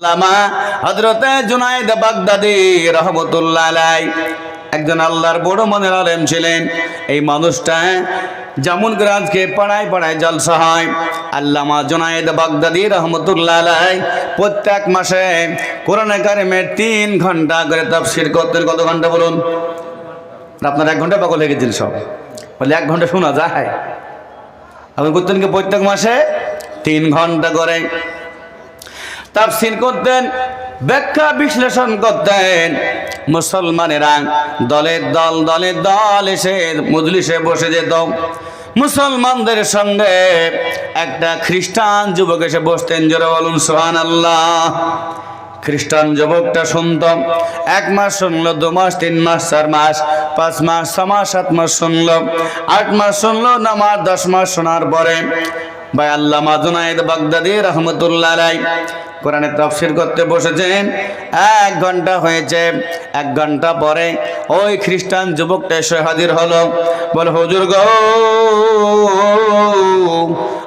আল্লামা হজরতে জুনাইদ বাগদাদি রহমতুল্লাহ আলাই একজন আল্লাহর বড় মনের আলেম ছিলেন। এই মানুষটা যেমন করে আজকে পাড়ায় পাড়ায় জলসা হয়, আল্লামা জুনাইদ বাগদাদি রহমতুল্লাহ আলাই প্রত্যেক মাসে কোরআনে কারিমের তিন ঘণ্টা করে তাফসির করতেন কত ঘণ্টা বলুন? আপনার এক ঘণ্টা পাগল হয়ে গেছিল সব। বলে এক ঘণ্টা শোনা যায়। আপনি করতেন কি প্রত্যেক মাসে তিন ঘণ্টা করে? তাফসির করতেন, ব্যাখ্যা বিশ্লেষণ করতেন। মুসলমানেরা দলের দল দলের দল এসে মজলিসে বসে যেত। মুসলমানদের সঙ্গে একটা খ্রিস্টান যুবক এসে বসতেন, জোরে বলুন সোহান আল্লাহ খ্রিস্টান যুবকটা শুনত, এক মাস শুনলো, দু মাস, তিন মাস, চার মাস, পাঁচ মাস, ছ মাস, সাত মাস শুনলো, আট মাস শুনলো না মাস দশ মাস শোনার পরে ভাই আল্লাহ মাজুনায়দ বাগদাদি রহমতুল্লাহ রাই কোরআনে তফসির করতে বসেছেন। এক ঘণ্টা হয়েছে, এক ঘণ্টা পরে ওই খ্রিস্টান যুবকটা এসে হাজির হলো। বল, হজুর গো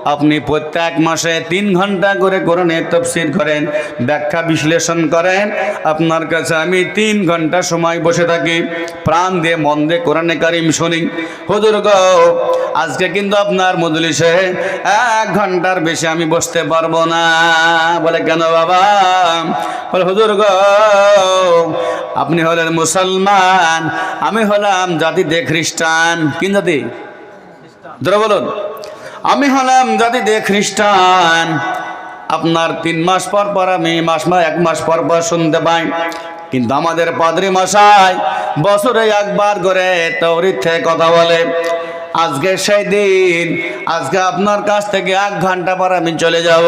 আপনি প্রত্যেক মাসে তিন ঘণ্টা করে কোরআনে তফসির করেন, ব্যাখ্যা বিশ্লেষণ করেন। আপনার কাছে আমি তিন ঘণ্টা সময় বসে থাকি, প্রাণ দিয়ে মন দিয়ে কোরআনে কারিম শুনি। হুজুর আজকে কিন্তু আপনার মজলিসে এক ঘণ্টার বেশি আমি বসতে পারব না। বলে কেন বাবা? বলে, হুজুর গো, আপনি হলেন মুসলমান, আমি হলাম জাতিতে খ্রিস্টান। কিন জাতি? ধরে বলুন। আমি হলাম জাতি দে খ্রিস্টান। আপনার তিন মাস পর পর আমি মাস মাস এক মাস পর পর শুনতে পাই। কিন্তু আমাদের পাদ্রি মশাই বছরে একবার করে তৌরির থেকে কথা বলে। আজকে সেই দিন, আজকে আপনার কাছ থেকে এক ঘণ্টা পর আমি চলে যাব।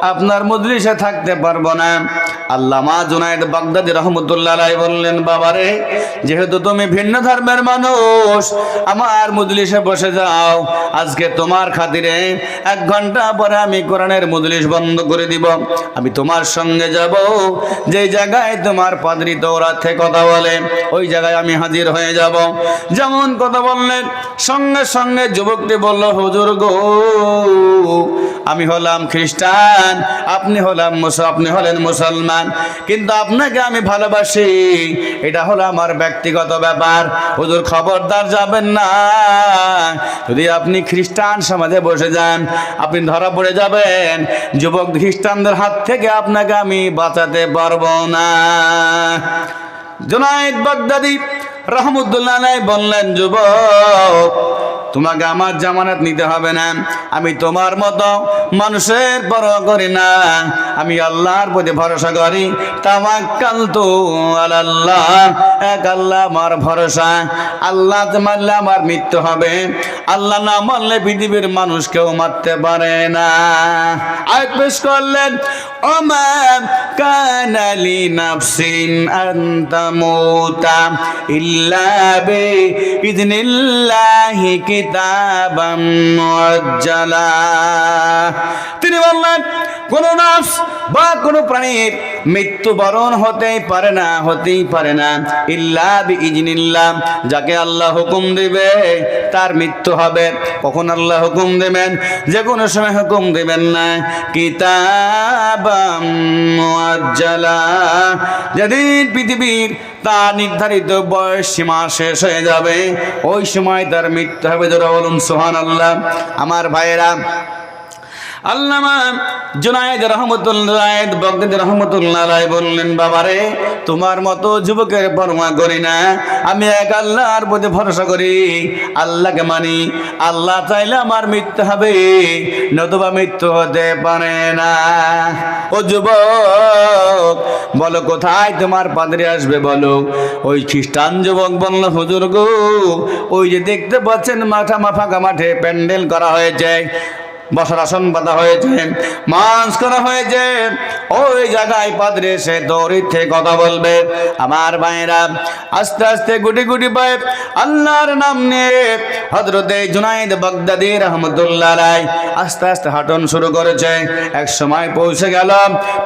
আপনার মজলিসে থাকতে পারব না। আল্লামা জুনায়দ বাগদাদি রহমতুল্লাহ বললেন, বাবারে, যেহেতু তুমি ভিন্ন ধর্মের মানুষ, আমার মজলিসে বসে যাও। আজকে তোমার খাতিরে এক ঘণ্টা পরে আমি কোরআনের মজলিস বন্ধ করে দিব। আমি তোমার সঙ্গে যাব। যে জায়গায় তোমার পাদ্রি দৌড়াতে কথা বলে, ওই জায়গায় আমি হাজির হয়ে যাব। যেমন কথা বললেন, সঙ্গে সঙ্গে যুবকটি বলল, হুজুর গো, আমি হলাম খ্রিস্টান, আপনি হলাম আপনি হলেন মুসলমান, কিন্তু আপনাকে আমি ভালোবাসি। এটা হলো আমার ব্যক্তিগত ব্যাপার। হুজুর খবরদার যাবেন না। যদি আপনি খ্রিস্টান সমাজে বসে যান, আপনি ধরা পড়ে যাবেন। যুবক খ্রিস্টানদের হাত থেকে আপনাকে আমি বাঁচাতে পারব না। জোনাইদ বাগদাদি রহমতুল্লাহ বললেন যুবক তোমাকে আমার জামানত নিতে হবে না। আমি তোমার মতো মানুষের পরোয়া করি না। আমি আল্লাহর প্রতি ভরসা করি। তাওয়াক্কাল তো আল্লাহ এক আল্লাহ আমার ভরসা। আল্লাহ মারলে আমার মৃত্যু হবে। আল্লাহ না মারলে পৃথিবীর মানুষ কেউ মারতে পারে না। আয় পেশ করলেন, ওমা কানালি নাফসিন আন্তামুতা ইল্লা বে ইদনিল্লাহি কিতাবাম তিনি বললেন কোন নাফস বা কোনো প্রাণীর মৃত্যুবরণ হতেই পারে না, হতেই পারে না। ইল্লা বি ইজনিল্লাহ যাকে আল্লাহ হুকুম দিবে, তার মৃত্যু হবে। কখন আল্লাহ হুকুম দেবেন? যে কোনো সময় হুকুম দেবেন না। কিতাবাম যেদিন পৃথিবীর তার নির্ধারিত বয়স সীমা শেষ হয়ে যাবে, ওই সময় তার মৃত্যু হবে। ধরো বলুন সোহান আল্লাহ আমার ভাইয়েরা আল্লামা জুনায়েদ রহমতুল্লাহ বগদাদ রহমতুল্লাহ রায় বললেন, বাবারে, তোমার মতো যুবকের পরমা করি না। আমি এক আল্লাহর প্রতি ভরসা করি। আল্লাহকে মানি। আল্লাহ চাইলে আমার মৃত্যু হবে, নতুবা মৃত্যু হতে পারে না। ও যুবক, বলো, কোথায় তোমার পাদরে আসবে, বলো? ওই খ্রিস্টান যুবক বলল, হুজুর গো, ওই যে দেখতে পাচ্ছেন মাঠা মাফাকা মাঠে প্যান্ডেল করা হয়েছে। বসার আসন বাঁধা হয়েছে মাছ করা হয়েছে। ওই জায়গায় পাদ্রে এসে দৌড়িতে কথা বলবে। আমার ভাইয়েরা, আস্তে আস্তে গুটি গুটি পায়ে আল্লাহর নাম নিয়ে হজরতে জুনাইদ বাগদাদি রহমতুল্লাহ রায় আস্তে আস্তে হাঁটন শুরু করেছে। এক সময় পৌঁছে গেল,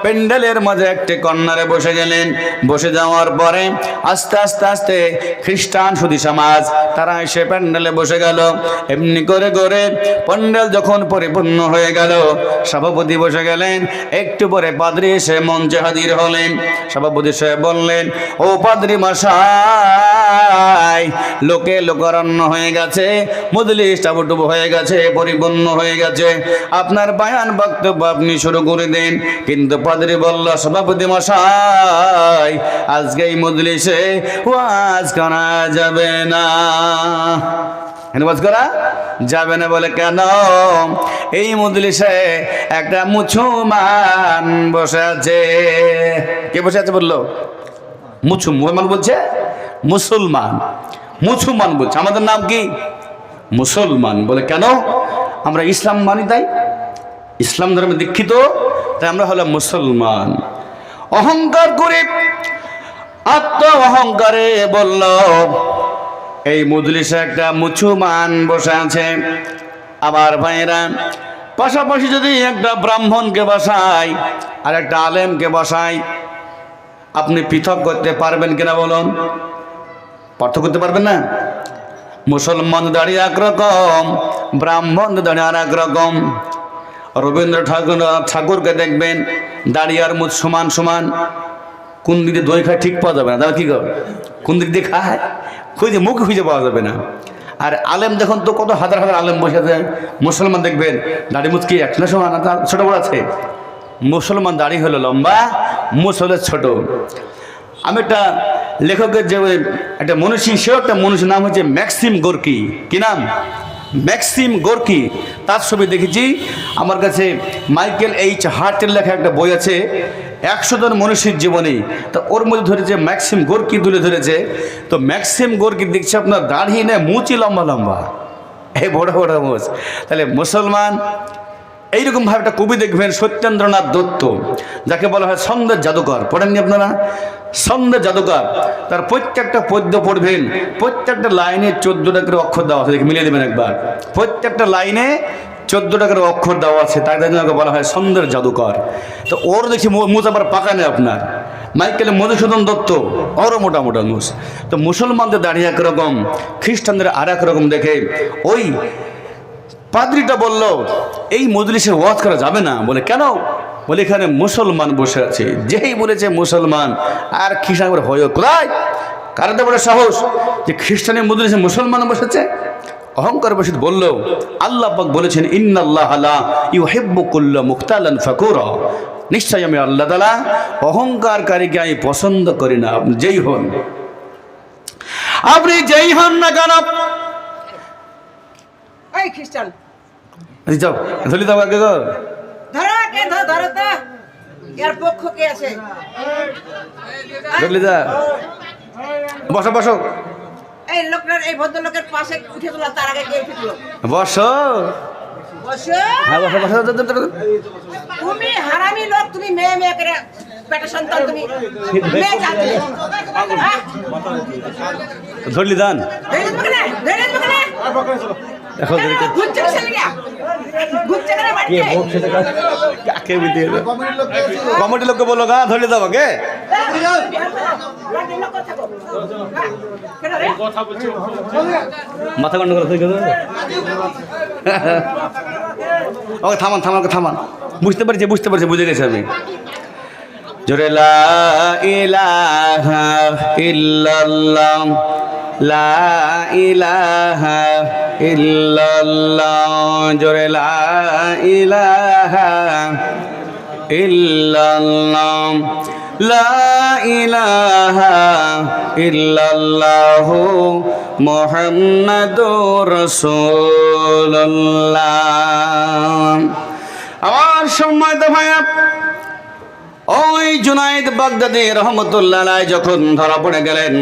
প্যান্ডেলের মাঝে একটি কর্নারে বসে গেলেন। বসে যাওয়ার পরে আস্তে আস্তে আস্তে খ্রিস্টান সুদী সমাজ, তারা এসে প্যান্ডেলে বসে গেল। এমনি করে করে প্যান্ডেল যখন পরিবেশ পরিপূর্ণ হয়ে গেল। সভাপতি বসে গেলেন, একটু পরে পাদ্রি এসে মঞ্চে হাজির হলেন। সভাপতি সাহেব বললেন, ও পাদ্রি মশাই, লোকে লোকারণ্য হয়ে গেছে, মজলিস টাবুটুবু হয়ে গেছে, পরিপূর্ণ হয়ে গেছে। আপনার বায়ান বক্তব্য আপনি শুরু করে দিন। কিন্তু পাদ্রি বলল, সভাপতি মশাই, আজকে এই মজলিসে ওয়াজ করা যাবে না। ওয়াজ করা যাবে না বলে কেন? এই মজলিসে একটা মুছুমান বসে আছে। কে বসে আছে বলল? মুছু মুসলমান বলছে? মুসলমান। মুসলমান বলছে। আমাদের নাম কি? মুসলমান বলে কেন? আমরা ইসলাম মানি তাই। ইসলাম ধর্মে দীক্ষিত, তাই আমরা হলাম মুসলমান। অহংকার করে আত্ম অহংকারে বলল এই মজলিসে একটা মুছুমান বসে আছে, আবার ভাইয়েরা। পাশাপাশি যদি একটা ব্রাহ্মণকে বসাই, আর একটা আলেমকে বসাই, আপনি পৃথক করতে পারবেন কিনা বলুন? পার্থক্য করতে পারবেন না? মুসলমান দাঁড়িয়ে একরকম ব্রাহ্মণ দাঁড়িয়ে আর একরকম রবীন্দ্র ঠাকুর, ঠাকুরকে দেখবেন দাঁড়িয়ে আর মুখ সমান সমান। কোন দিকে দই খায় ঠিক পাওয়া যাবে না, তাহলে কী কর কোন দিক দিয়ে খায়? খুঁজে মুখ খুঁজে পাওয়া যাবে না। আর আলেম দেখুন তো কত হাজার হাজার আলেম বসে আছে। মুসলমান দেখবেন, দাড়ি মুখ কি একটা সমান না, তার ছোটো বড় আছে। মুসলমান দাড়ি হলো লম্বা, মুসলের ছোট। আমি একটা লেখকের যে একটা মনীষী সেও একটা মনীষীর নাম হচ্ছে ম্যাক্সিম গোর্কি। কি নাম? Maxim Gorky. তার ছবি দেখেছি। আমার কাছে মাইকেল এইচ হার্টের লেখা একটা বই আছে। একশো জন মনীষীর জীবনী। তো ওর মধ্যে ধরেছে ম্যাক্সিম গোর্কি তুলে ধরেছে। তো ম্যাক্সিম গোর্কি দেখছে আপনার দাড়ি নেই মুচি লম্বা লম্বা। এই বড় বড় মুচ। তাহলে মুসলমান এইরকমভাবে একটা কবি দেখবেন সত্যেন্দ্রনাথ দত্ত, যাকে বলা হয় ছন্দের জাদুকর। পড়েননি আপনারা? ছন্দের জাদুকর। তার প্রত্যেকটা পদ্য পড়বেন, প্রত্যেকটা লাইনে চোদ্দ করে অক্ষর দেওয়া আছে মিলিয়ে দেবেন একবার। প্রত্যেকটা লাইনে চোদ্দ টাকার অক্ষর দেওয়া আছে তাই ওকে বলা হয় ছন্দের জাদুকর। তো ওর দেখি মুজ আবার পাকা নেই আপনার। মাইকেল মধুসূদন দত্ত, ওরও মোটা মোটা মুস তো মুসলমানদের দাঁড়িয়ে একরকম, খ্রিস্টানদের আর রকম দেখে ওই পাদ্রিটা বলল, এই মজলিসে ওয়াজ করা যাবে না। বলে, কেন? বলে, এখানে মুসলমান বসে আছে। যেই বলেছে মুসলমান, আর খ্রিস্টান হয় কোথায়? কারণ বড় সাহস যে খ্রিস্টানের মজলিসে মুসলমান বসেছে? অহংকার বসে বলল আল্লাহ পাক বলেছেন ইন্নাল্লাহ আলা ইউ হেব্বকুল্লা মুখতালান ফাকুর। নিশ্চয় আমি আল্লাহ তালা অহংকারকারীকে আমি পছন্দ করি না আপনি যেই হন। আপনি যেই হন না কেন? খ্রিস্টান। যাও দাও আগে ধরলি যা বসো বসো। এই লোকটার এই ভদ্রলোকের পাশে উঠে তোলা তার আগে কে উঠে তুলো। বসো। বসো। হ্যাঁ বসো বসো। তুমি হারামি লোক তুমি মেয়ে মেয়ে করে পেটে সন্তান তুমি মেয়ে চাচ্ছি ধরলি দান। ধরে দেবো কেন ধরে দেবো কেন দেখো ঘুরছে ঘুরছে কাকে বুঝতে কমিটি লোককে বলো গা ধরলি দাও আগে মাথা গন্ড করে ওকে, থামান থামান, ওকে, থামান। বুঝতে পারছি বুঝতে পারছি, বুঝে গেছি আমি। জোরে ইলাহা লা ইলাহা জোরে লা ইলাহা ইল্লাল্লাহু মুহাম্মাদুর রাসূলুল্লাহ। আমার সম্মানিত ভাইয়া, ওই জুনাইদ বাগদাদি রহমতুল্লাহ যখন ধরা পড়ে গেলেন,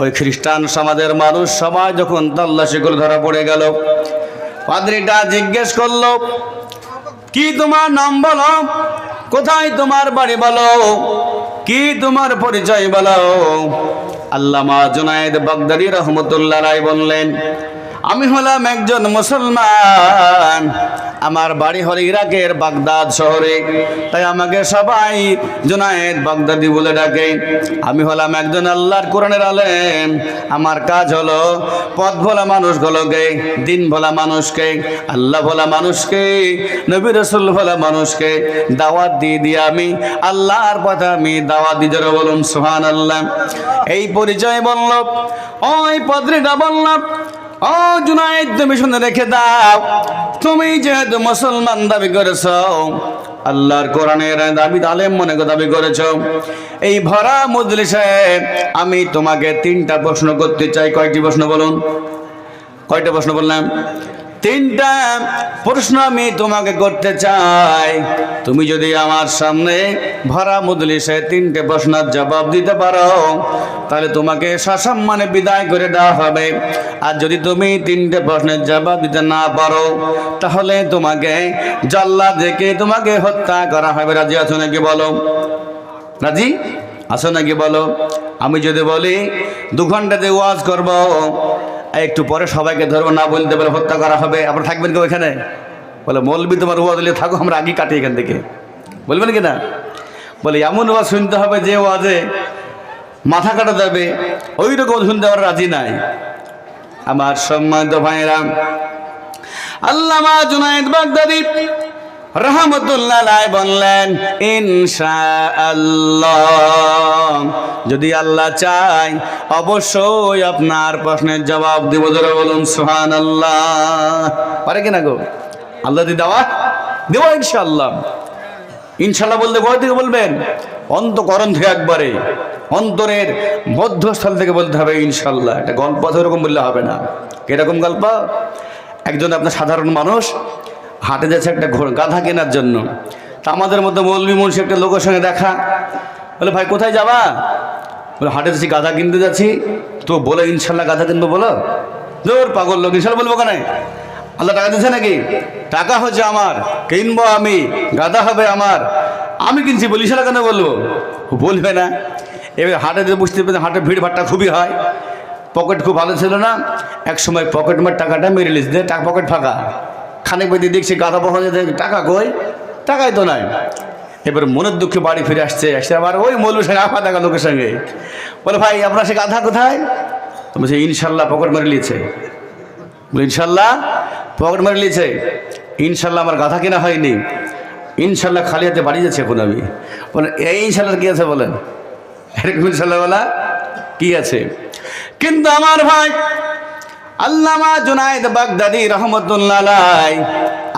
ওই খ্রিস্টান সমাজের মানুষ সবাই যখন তল্লাশি করে ধরা পড়ে গেল, পাদ্রিটা জিজ্ঞেস করল, কি তোমার নাম বলো? কোথায় তোমার বাড়ি বলো? কি তোমার পরিচয় বলো? আল্লামা জুনায়েদ বাগদারি রহমতুল্লাহ রায় বললেন আমি হলাম একজন মুসলমান। আমার বাড়ি হল ইরাকের বাগদাদ শহরে। তাই আমাকে সবাই জুনায়েদ বাগদাদি বলে ডাকে। আমি হলাম একজন আল্লাহর কোরআনের আলেম। আমার কাজ হলো পথ ভোলা মানুষগুলোকে, দিন ভোলা মানুষকে, আল্লাহ ভোলা মানুষকে, নবী রসুল ভোলা মানুষকে দাওয়াত দিয়ে দিয়ে আমি আল্লাহর পথে আমি দাওয়াত দিয়ে বলুন সুহান আল্লাহ এই পরিচয় বলল, ওই পত্রিকা বললাম ও জুনাইদ তুমি শুনে রেখে দাও। তুমি যেহেতু মুসলমান দাবি করেছ, আল্লাহর কোরআনের দাবি আলেম মনে দাবি করেছ। এই ভরা মজলিসে আমি তোমাকে তিনটা প্রশ্ন করতে চাই। কয়েকটি প্রশ্ন বলুন। কয়টা প্রশ্ন বললাম? তিনটা প্রশ্ন আমি তোমাকে করতে চাই। তুমি যদি আমার সামনে ভরা মজলিসে তিনটে প্রশ্নের জবাব দিতে পারো, তাহলে তোমাকে সসম্মানে বিদায় করে দেওয়া হবে। আর যদি তুমি তিনটে প্রশ্নের জবাব দিতে না পারো, তাহলে তোমাকে জল্লা দেখে তোমাকে হত্যা করা হবে। রাজি আছো নাকি বলো? রাজি? আসো নাকি বলো? আমি যদি বলি, দু ঘন্টাতে ওয়াজ করব একটু পরে সবাইকে ধরবো, না বলতে বলে হত্যা করা হবে। আপনারা থাকবেন কেউ এখানে? বলে, মৌলবি তোমার ওয়াজ দিলে থাকো, আমরা আগে কাটি এখান থেকে। বলবেন কি না? বলে, এমন ওয়াজ শুনতে হবে যে ওয়াজে মাথা কাটা যাবে ওই রকম শুনতে আমার রাজি নাই। আমার সম্মানিত ভাইয়েরা, আল্লামা জুনায়েদ বাগদাদি রহমতুল্লাহ বললেন, ইনশাআল্লাহ। যদি আল্লাহ চাই অবশ্যই আপনার প্রশ্নের জবাব দিব। ধরে বলুন সুহান আল্লাহ পারে কিনা গো? আল্লাহ দি দেওয়া, দেবো ইনশাআল্লাহ। ইনশাল্লাহ বলতে কোথা থেকে বলবেন। অন্তকরণ থেকে একবারে। অন্তরের মধ্যস্থল থেকে বলতে হবে ইনশাল্লাহ একটা গল্প তো ওরকম বললে হবে না। কীরকম গল্প? একজন আপনার সাধারণ মানুষ হাটে যাচ্ছে একটা গাধা কেনার জন্য। তা আমাদের মধ্যে মৌলবী মুন্সি একটা লোকের সঙ্গে দেখা। বলে, ভাই, কোথায় যাবা? বলে, হাটে যাচ্ছি, গাধা কিনতে যাচ্ছি। তো বলে, ইনশাল্লাহ গাধা কিনবো, বলো। জোর পাগল লোক, ইনশাল্লাহ বলব কেন? আল্লাহ টাকা দিচ্ছে নাকি? টাকা হচ্ছে আমার, কিনবো আমি গাদা হবে আমার, আমি কিনছি বলি সেটা কেন বলব? বলবে না। এবার হাটে বুঝতে পেরেছে হাটে ভিড় ভাট্টা খুবই হয়। পকেট খুব ভালো ছিল না। এক সময় পকেট মার টাকাটা মেরে লিস দে টাকা পকেট ফাঁকা। খানিক বেদি দেখছি গাদা বহন টাকা কই? টাকাই তো নাই। এবার মনের দুঃখে বাড়ি ফিরে আসছে আসছে আবার ওই মৌলুর সঙ্গে আফা দেখা লোকের সঙ্গে। বলে ভাই আপনার সে গাধা কোথায়? তো বলছে ইনশাল্লাহ পকেট মেরে বলে, ইনশাল্লাহ পকেট মেরে নিয়েছে? ইনশাল্লাহ আমার গাধা কেনা হয়নি। ইনশাল্লাহ খালি হাতে বাড়ি যাচ্ছে এখন আমি। বলেন এই ইনশাল্লাহ কী আছে বলেন? এরকম বলা কি আছে? কিন্তু আমার ভাই আল্লামা জুনাইদ বাগদাদি রহমতুল্লাহ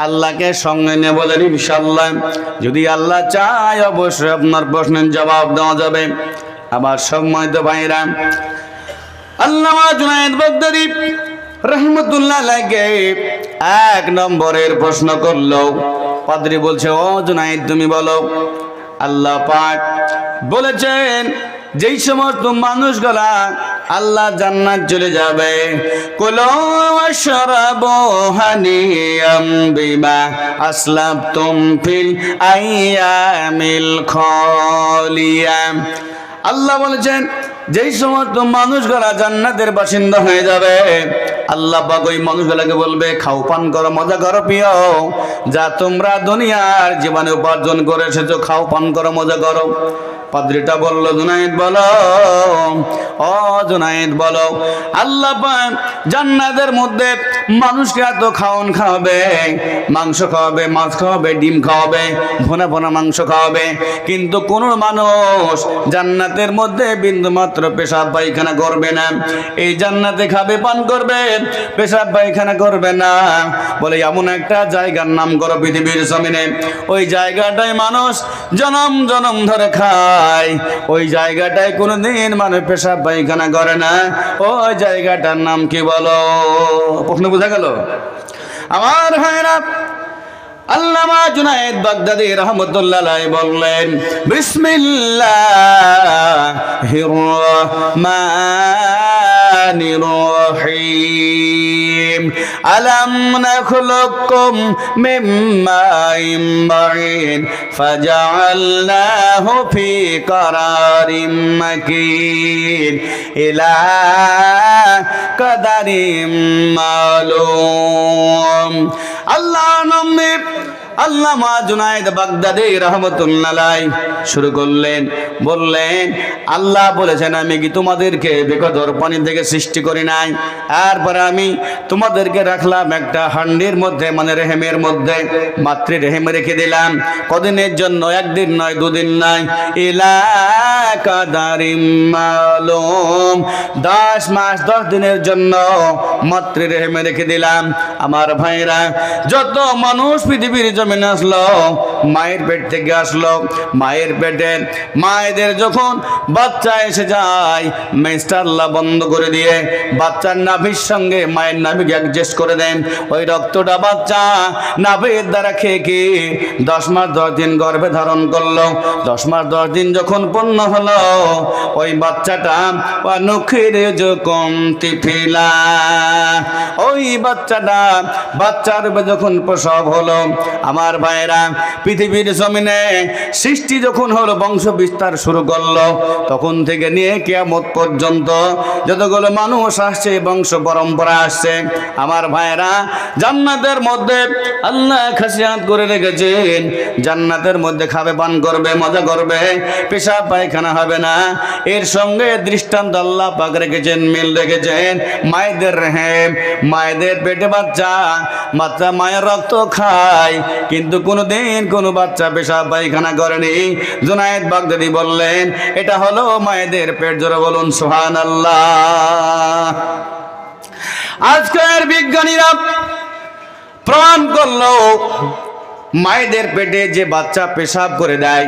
আল্লাহকে সঙ্গে নিয়ে বলেন ইনশাল্লাহ যদি আল্লাহ চায়, অবশ্যই আপনার প্রশ্নের জবাব দেওয়া যাবে। আমার সম্মানিত ভাইরা, আল্লামা জুনাইদ বাগদাদি রহমতুল্লাহ লাগে এক নম্বরের প্রশ্ন করল। পাদ্রি বলছে, ও জুনাইদ, তুমি বলো। আল্লাহ পাক বলেছেন যেই সমস্ত মানুষগুলা আল্লাহ জান্নাত চলে যাবে, কুলো ওয়াশরাবু হানিয়াম বিমা আসলাবতুম ফিল আইয়ামিল খালিয়াম আল্লাহ বলেছেন, যেই সমস্ত মানুষগুলা জান্নাতের বাসিন্দা হয়ে যাবে, আল্লাহ পাক ওই মানুষগুলাকে বলবে, খাও, পান করো, মজা করো প্রিয় যা তোমরা দুনিয়ার জীবনে উপার্জন করে এসেছ, খাও, পান করো, মজা করো। পাদ্রিটা বলল, জুনাইদ বলো, ও জুনাইদ বলো, আল্লাহ জান্নাতের মধ্যে মানুষকে এত খাওয়ান খাওয়াবে, মাংস খাওয়াবে, মাছ খাওয়াবে, ডিম খাওয়াবে ভোনা ভোনা মাংস খাওয়াবে, কিন্তু কোন মানুষ জান্নাতের মধ্যে বিন্দু মাত্র পেশাব পায়খানা করবে না। এই জান্নাতে খাবে, পান করবে, পেশাব পায়খানা করবে না। বলে এমন একটা জায়গার নাম করো পৃথিবীর জমিনে। ওই জায়গাটায় মানুষ জনম জনম ধরে খায়। ওই জায়গাটায় কোনোদিন মানুষ পেশাব পায়খানা করে না। ওই জায়গাটার নাম কি বলো? প্রশ্ন বোঝা গেল? আমার ভাইরা আল্লামা জুনায়েদ বাগদাদি রহমতুল্লাহ বললেন, বিসমিল্লাহির الرحمن الرحيم ألم نخلقكم من ماء معين فجعلناه في قرار مكين إلى قدر معلوم الله نمت আল্লামা জুনাইদ বাগদাদি রহমতুল্লাহ শুরু করলেন, বললেন, আল্লাহ বলেছেন, আমি কি তোমাদেরকে বেকদর পানি থেকে সৃষ্টি করি নাই? তারপরে আমি তোমাদেরকে রাখলাম একটা হান্ডির মধ্যে মানে রেহেমের মধ্যে, মাতৃ রেহেমে রেখে দিলাম। কদিনের জন্য? একদিন নয়, দুদিন নয়। মালুম। দশ মাস, দশ দিনের জন্য মাতৃ রেহেমে রেখে দিলাম। আমার ভাইরা, যত মানুষ পৃথিবীর জমিনে আসলো, মায়ের পেট থেকে আসলো। মায়ের পেটে, মায়েদের যখন বাচ্চা এসে যায় মেস্টারলা বন্ধ করে দিয়ে বাচ্চার নাভির সঙ্গে মায়ের নাভিকে অ্যাডজাস্ট করে দেন। ওই রক্তটা বাচ্চা নাভির দ্বারা খেয়ে খেয়ে দশ মাস দশ দিন গর্ভে ধারণ করল। দশ মাস দশ দিন যখন পূর্ণ হলো, ওই বাচ্চাটা নখের যখন তিফিলা ওই বাচ্চাটা বাচ্চার যখন প্রসব হলো আমার ভাইরা, পৃথিবীর জমিনে সৃষ্টি যখন হলো, বংশ বিস্তার শুরু করল, তখন থেকে নিয়ে কেয়ামত পর্যন্ত যতগুলো মানুষ আসছে, বংশ পরম্পরা আসছে, আমার ভাইরা জান্নাতের মধ্যে আল্লাহ খাসিয়াত করে রেখেছেন, জান্নাতের মধ্যে খাবে, পান করবে, মজা করবে পেশা পায়খানা হবে না। এর সঙ্গে দৃষ্টান্ত আল্লাহ পাক রেখেছেন, মিল রেখেছেন, মায়েদের রেহেম, মায়েদের পেটে বাচ্চা বাচ্চা মায়ের রক্ত খায় কিন্তু কোনোদিন কোনো বাচ্চা পেশা পায়খানা করেনি। জুনায়েদ বাগদাদি বললেন, এটা হলো মায়েদের পেট জোরে বলুন সোহান আল্লাহ আজকের বিজ্ঞানীরা প্রমাণ করল, মায়েদের পেটে যে বাচ্চা পেশাব করে দেয়,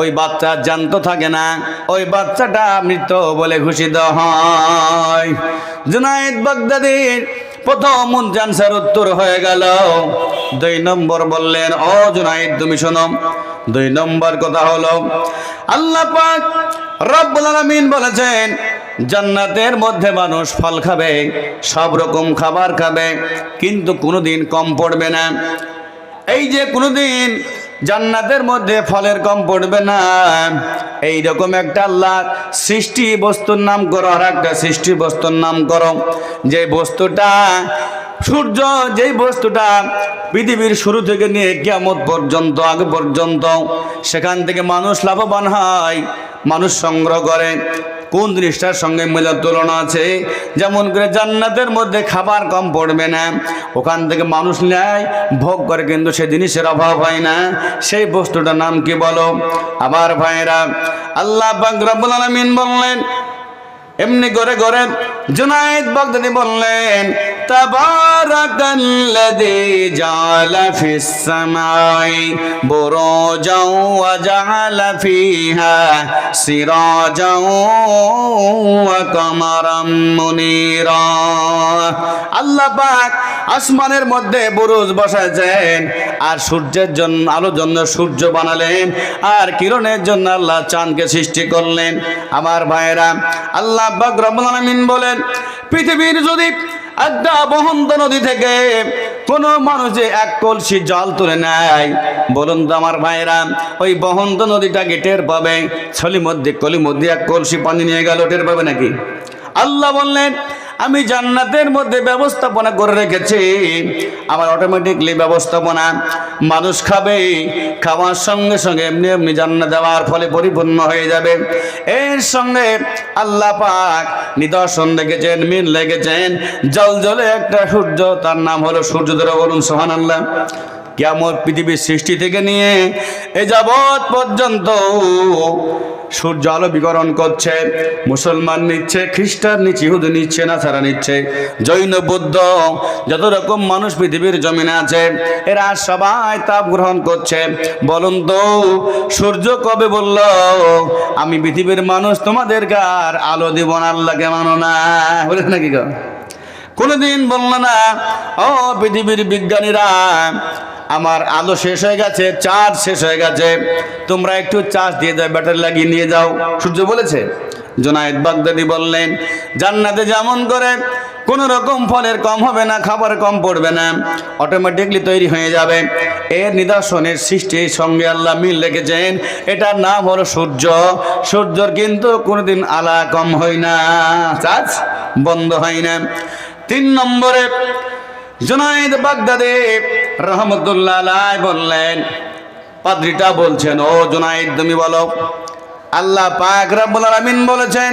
ওই বাচ্চা জানত থাকে না, ওই বাচ্চাটা মৃত বলে ঘোষিত হয়। জুনাইদ বাগদাদির প্রথম জানসার উত্তর হয়ে গেল দুই নম্বর বললেন, ও জুনাইদ, তুমি শোনো। দুই নম্বর কথা হলো, আল্লাহ পাক রব্বুল আলামিন বলেছেন, জান্নাতের মধ্যে মানুষ ফল খাবে, সব রকম খাবার খাবে, কিন্তু কোনোদিন কম পড়বে না। এই যে কোনোদিন জান্নাতের মধ্যে ফলের কম পড়বে না। এই রকম একটা আল্লাহ সৃষ্টি বস্তুর নাম করো, আর একটা সৃষ্টি বস্তুর নাম করো। যে বস্তুটা সূর্য, যেই বস্তুটা পৃথিবীর শুরু থেকে নিয়ে কিয়ামত পর্যন্ত, আগে পর্যন্ত, সেখান থেকে মানুষ লাভবান হয়, মানুষ সংগ্রহ করে। কোন জিনিসটার সঙ্গে মিলার তুলনা আছে? যেমন করে জান্নাতের মধ্যে খাবার কম পড়বে না, ওখান থেকে মানুষ নেয়, ভোগ করে কিন্তু সে জিনিসের অভাব হয় না। সেই বস্তুটার নাম কি বলো? আবার ভাইরা আল্লাহ পাক আলমিন বললেন, এমনি করে করে জুনাইদ বাগদাদি বললেন জাআলা ফিস সামাই বুরুজাও ওয়া জাআলা ফিহা সিরাজাও ওয়া কামারাম মুনিরা। আল্লাহ পাক আসমানের মধ্যে বুরুজ বসাইছেন আর সূর্যের জন্য, আলোর জন্য সূর্য বানালেন আর কিরণের জন্য আল্লাহ চাঁদকে সৃষ্টি করলেন। আমার ভাইরা আল্লাহ পাক রব্বুল আলামিন বলেন, পৃথিবীর যদি একটা বহন্ত নদী থেকে কোন মানুষ যে এক কলসি জল তুলে নেয়। বলুন তো আমার ভাইরা, ওই বহন্ত নদীটাকে টের পাবে? ছলি মধ্যে কলি মধ্যে এক কলসি পানি নিয়ে গেল, টের পাবে নাকি? আল্লাহ বললেন আমি জান্নাতের মধ্যে ব্যবস্থাপনা করে রেখেছি। আমার অটোমেটিকলি ব্যবস্থাপনা মানুষ খাবে, খাওয়ার সঙ্গে সঙ্গে এমনি এমনি জান্নাত দেওয়ার ফলে পরিপূর্ণ হয়ে যাবে। এর সঙ্গে আল্লাহ পাক নিদর্শন রেখেছেন মিন লেগেছেন জল জলে একটা সূর্য, তার নাম হলো সূর্য ধরে বলুন সোহান আল্লাহ কেমন পৃথিবীর সৃষ্টি থেকে নিয়ে এ যাবৎ পর্যন্ত সূর্য আলো বিকরণ করছে, মুসলমান নিচ্ছে, খ্রিস্টান নিচ্ছে, ইহুদি নিচ্ছে না ছাড়া নিচ্ছে, জৈন, বৌদ্ধ, যত রকম মানুষ পৃথিবীর জমিনে আছে, এরা সবাই তাপ গ্রহণ করছে। বলুন তো, সূর্য কবে বলল, আমি পৃথিবীর মানুষ তোমাদের আর আলো দিব না, আল্লাহকে মানো না বলে নাকি গো? কোনোদিন বলল না, ও পৃথিবীর বিজ্ঞানীরা আমার আলো শেষ হয়ে গেছে চার্জ শেষ হয়ে গেছে। তোমরা একটু চার্জ দিয়ে দাও, ব্যাটারি লাগিয়ে নিয়ে যাও। সূর্য বলেছে, জোনায়েদ বাগদাদি বললেন, জান্নাতে যেমন করে, কোনো রকম ফলের কম হবে না, খাবার কম পড়বে না। অটোমেটিকলি তৈরি হয়ে যাবে। এর নিদর্শনের সৃষ্টির সঙ্গে আল্লাহ মিল রেখেছেন। এটার নাম হলো সূর্য। সূর্যর কিন্তু কোনোদিন আলা কম হয় না চার্জ বন্ধ হয় না। তিন নম্বরে জুনাইদ বাগদাদে রহমতুল্লাহ বললেন, পাদ্রিটা বলছেন, ও জুনাইদ, তুমি বলো। আল্লাহ পাক রব্বুল আলামিন বলেছেন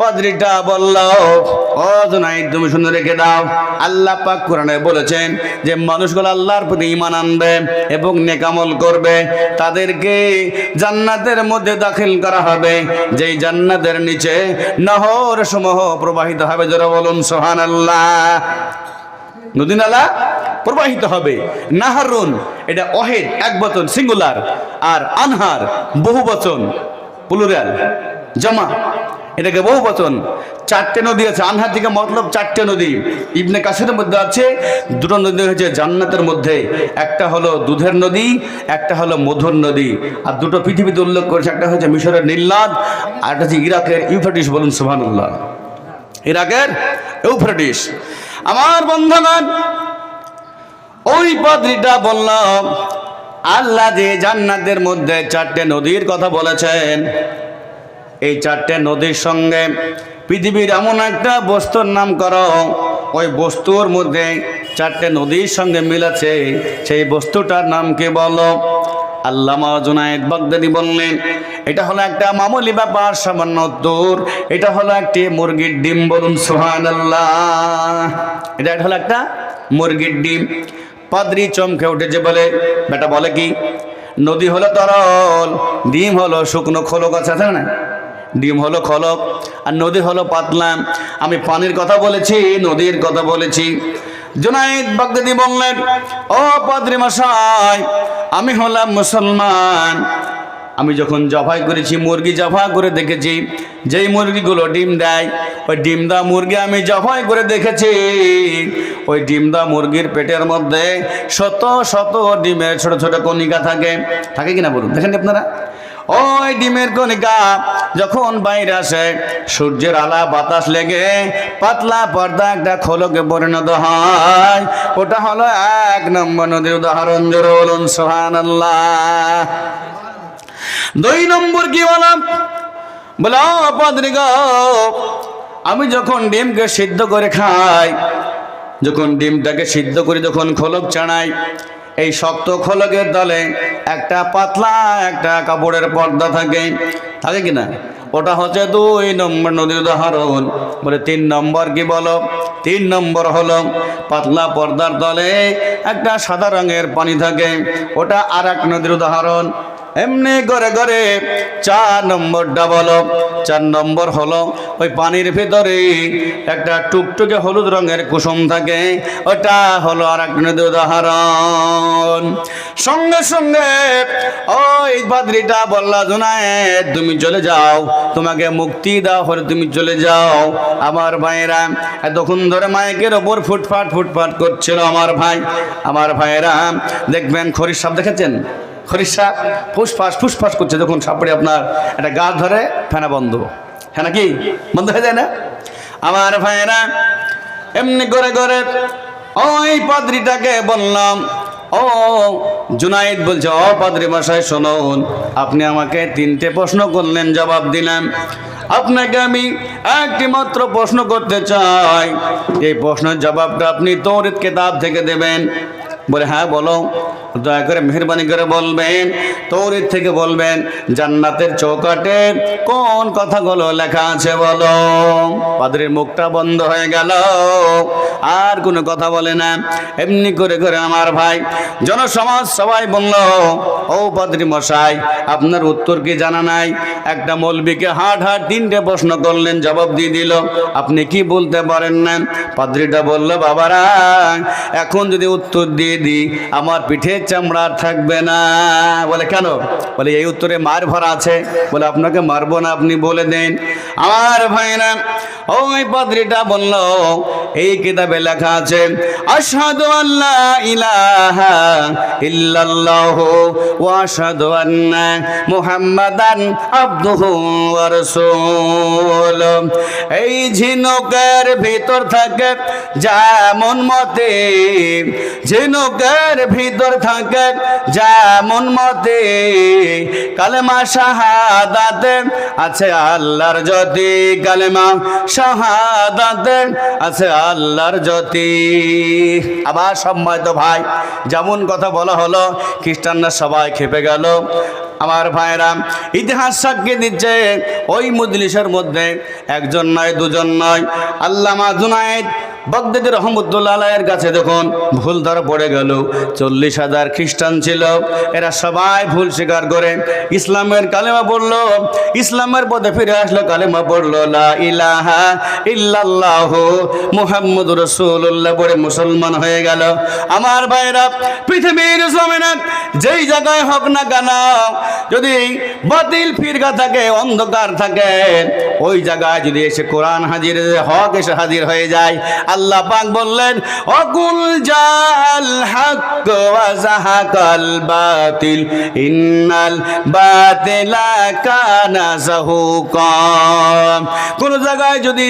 পাদ্রিটা বলল, ও জনাই তুমি শুনে রেখে দাও। আল্লাহ পাক কোরআনে বলেছেন যে, মানুষগুলো আল্লাহর প্রতি ঈমান আনবে এবং নেকামল করবে। তাদেরকে জান্নাতের মধ্যে দাখিল করা হবে। যেই জান্নাতের নিচে নহর সমূহ প্রবাহিত হবে। যারা বলুন, সুবহানাল্লাহ। নদী নালা প্রবাহিত হবে। নাহারুন, এটা অহেদ, এক বচন, সিঙ্গুলার। আর আনহার বহু বচন প্লুরাল, জমা। এটাকে বহু বচন চারটে নদী আছে, আনহার থেকে মতলব চারটে নদী। ইবনে কাসিরের মধ্যে আছে, দুটো নদী হচ্ছে জান্নাতের মধ্যে। একটা হলো দুধের নদী, একটা হলো মধুর নদী। আর দুটো পৃথিবীতে উল্লেখ করেছে, একটা হচ্ছে মিশরের নীলনাদ, আর একটা হচ্ছে ইরাকের ইউফ্রাটিস বলুন, সুবহানাল্লাহ। ইরাকের ইউফ্রাটিস। আমার বন্ধুগণ, ওই পাদ্রিটা বললাম, আল্লাহ যে জান্নাতের মধ্যে চারটে নদীর কথা বলেছেন এই চারটে নদীর সঙ্গে পৃথিবীর এমন একটা বস্তুর নাম করো। ওই বস্তুর মধ্যে চারটে নদীর সঙ্গে মিল আছে। সেই বস্তুটার নাম কি বলো? আল্লামা জুনায়েদ বাগদাদি বললেন, এটা হলো একটা মামুলি ব্যাপার, সামান্য উত্তর এটা হলো একটি মুরগির ডিম বলুন সোহান এটা হলো একটা মুরগির ডিম। পাদ্রি চমকে উঠেছে বলে, বেটা বলে কি? নদী হলো তরল, ডিম হলো শুকনো খোলক আছে না? ডিম হলো খলক আর নদী হলো পাতলা। আমি পানির কথা বলেছি, নদীর কথা বলেছি। জুনাইদ বাগদাদি বললেন, ও পাদ্রি মশাই, আমি হলাম মুসলমান। আমি যখন জফাই করেছি, মুরগি জবাই করে দেখেছি, যেই মুরগিগুলো ডিম দেয়, ওই ডিম দা মুরগি আমি জফাই করে দেখেছি। ওই ডিম দা মুরগির পেটের মধ্যে শত শত ডিমের ছোট ছোট কণিকা থাকে। থাকে কিনা বলুন? দেখেন আপনারা? ওই ডিমের কণিকা যখন বাইরে আসে, সূর্যের আলা বাতাস লেগে পাতলা পর্দা একটা খোলকে পরিণত হয়। ওটা হলো এক নম্বর নদীর উদাহরণ, জোরে বলুন সোহান দুই নম্বর কি বললাম? বলে, "ও পাদ্রী আমি যখন ডিমকে সিদ্ধ করে খাই, যখন ডিমটাকে সিদ্ধ করে যখন খোলক চানাই এই শক্ত খোলকের দলে একটা পাতলা একটা কাপড়ের পর্দা থাকে। থাকে কি না? ওটা হচ্ছে দুই নম্বর নদীর উদাহরণ বলে, তিন নম্বর কি বলো? তিন নম্বর হলো পাতলা পর্দার দলে একটা সাদা রঙের পানি থাকে। ওটা আর এক নদীর উদাহরণ এমনি করে করে চার নম্বরটা বলো চার নম্বর হলো ওই পানির ভিতরে একটা টুকটুকে হলুদ রঙের কুসুম থাকে। ওটা হলো আর এক উদাহরণ। সঙ্গে সঙ্গে ওই বাদরিটা বললা জোনায়েত তুমি চলে যাও। তোমাকে মুক্তি দাও, হলে তুমি চলে যাও। আমার ভাইয়েরা, এতক্ষণ ধরে মাইকের ওপর ফুটফাট ফুটফাট করছিল আমার ভাই। আমার ভাইয়েরা, দেখবেন খরির সাপ দেখেছেন? খরির ফুসফাস ফুসফাস করছে। যখন সাপড়ে আপনার একটা গাছ ধরে, ফেনা বন্ধ। হ্যাঁ নাকি বন্ধ হয়ে যায় না? আমার ভাইয়েরা এমনি করে করে ওই পাদ্রিটাকে বললাম, ও, জুনাইদ বলছে, ও পাদ্রি মশাই, শুনুন, আপনি আমাকে তিনটে প্রশ্ন করলেন, জবাব দিলাম। আপনাকে আমি একটি মাত্র প্রশ্ন করতে চাই। এই প্রশ্নের জবাবটা আপনি তৌরিত কেতাব থেকে দেবেন। বলে হ্যাঁ বলো। দয়া করে মেহরবানি করে বলবেন তৌরিত থেকে বলবেন, জান্নাতের চৌকাটে কোন কথাগুলো লেখা আছে বলো। পাদ্রির মুখটা বন্ধ হয়ে গেল। আর কোনো কথা বলে না। এমনি করে করে আমার ভাই, জনসমাজ সবাই বলল, ও পাদ্রি মশাই, আপনার উত্তর কি জানা নাই? একটা মৌলবীকে হাট হাট তিনটে প্রশ্ন করলেন, জবাব দিয়ে দিল, আপনি কি বলতে পারেন না? পাদ্রিটা বলল, বাবারা, এখন যদি উত্তর দিয়ে দিই আমার পিঠে চামড়া থাকবে না। বলে, কেন? বলে, এই উত্তরে মার ভরা আছে। বলে, আপনাকে মারবো না, আপনি বলে দেন। আমার ভাইরা ওই পাদ্রিটা বলল, এই কিতাবে লেখা আছে, আশহাদু আল্লাহ ইলাহা ইল্লাল্লাহ ওয়া আশহাদু আন্না মুহাম্মাদান আবদুহু ওয়া রাসূল। এই ঝিনুকের ভিতর থাকে, যেমন মতে ঝিনুকের ভিতর থাকে, যেমন মতে কালেমা শাহাদাতে আছে আল্লাহর জ্যোতি, কালেমা শাহাদাতে আছে আল্লাহর জ্যোতি। আবার সম্মানিত ভাই, যেমন কথা বলা হলো, খ্রিস্টানরা সবাই খেপে গেল। আমার ভাইরা ইতিহাস সাক্ষী দিচ্ছে, ওই মজলিসের মধ্যে একজন নয়, দুজন নয়, আল্লামা জুনায়েদ বগদাদি রহমতুল্লাহ আলাইয়ের কাছে যখন ভুল ধরা পড়ে গেল, চল্লিশ হাজার খ্রিস্টান ছিল, এরা সবাই ভুল স্বীকার করে। ইসলামের কালেমা পড়ল, ইসলামের পথে ফিরে আসলো, কালেমা পড়ল, লা ইলাহা ইল্লাল্লাহ মুহাম্মদ রসুল্লাহ পড়ে মুসলমান হয়ে গেল। আমার ভাইরা পৃথিবীর জমিনে যেই জায়গায় হোক না কেন, যদি বাতিল ফিরকা থাকে, অন্ধকার থাকে, ওই জায়গায় যদি এসে কোরআন হাজির, হক এসে হাজির হয়ে যায় পাক বললেন, অকুল জাল হক ওয়া জাহাকাল বাতিল, ইন্নাল বাতিলা কানা জাহুকা। কোন জায়গায় যদি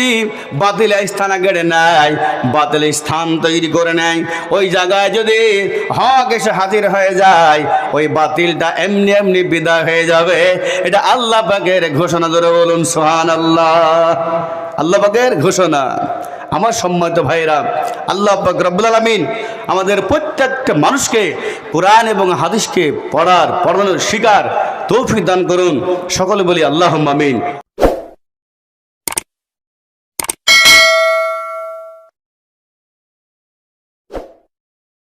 বাতিল স্থান গেড়ে নেয় বাতিল স্থান তৈরি করে নেয়, ওই জায়গায় যদি হক এসে হাজির হয়ে যায়, ওই বাতিলটা এমনি এমনি বিদায় হয়ে যাবে। এটা আল্লাহ পাকের ঘোষণা ধরে বলুন সোহান আল্লাহ আল্লাহ পাকের ঘোষণা। আমার সম্মানিত ভাইরা আল্লাহ রব্বুল আলমিন আমাদের প্রত্যেকটা মানুষকে কোরআন এবং হাদিসকে পড়ার, পড়ানোর শিকার তৌফিক দান করুন। সকলে বলি আল্লাহ আমিন।